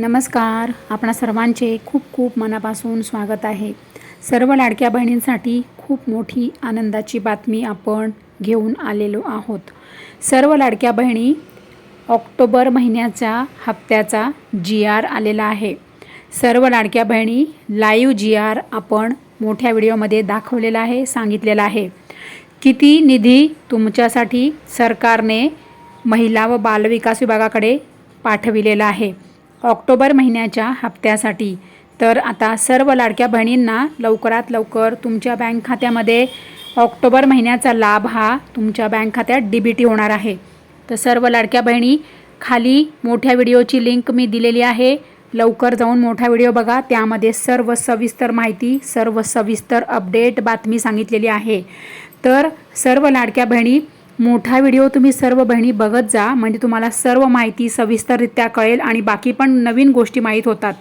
नमस्कार. आपणा सर्वांचे खूप खूप मनापासून स्वागत आहे. सर्व लाडक्या बहिणींसाठी खूप मोठी आनंदाची बातमी आपण घेऊन आलेलो आहोत. सर्व लाडक्या बहिणी ऑक्टोबर महिन्याच्या हप्त्याचा जी आर आलेला आहे. सर्व लाडक्या बहिणी लाईव्ह जी आर आपण मोठ्या व्हिडिओमध्ये दाखवलेला आहे सांगितलेला आहे. किती निधी तुमच्यासाठी सरकारने महिला व बालविकास विभागाकडे पाठविलेला आहे. ऑक्टोबर महिन्याच्या हप्त्यासाठी. तर आता सर्व लाडक्या बहिणींना लवकरात लवकर तुमच्या बँक खात्यामध्ये ऑक्टोबर महिन्याचा लाभ हा तुमच्या बँक खात्यात डी बी टी होणार आहे. तर सर्व लाडक्या बहिणी खाली मोठ्या व्हिडिओची लिंक मी दिलेली आहे. लवकर जाऊन मोठा व्हिडिओ बघा. त्यामध्ये सर्व सविस्तर माहिती सर्व सविस्तर अपडेट बातमी सांगितलेली आहे. तर सर्व लाडक्या बहिणी मोठा व्हिडिओ तुम्ही सर्व बहिणी बघत जा म्हणजे तुम्हाला सर्व माहिती सविस्तररित्या कळेल आणि बाकी पण नवीन गोष्टी माहीत होतात.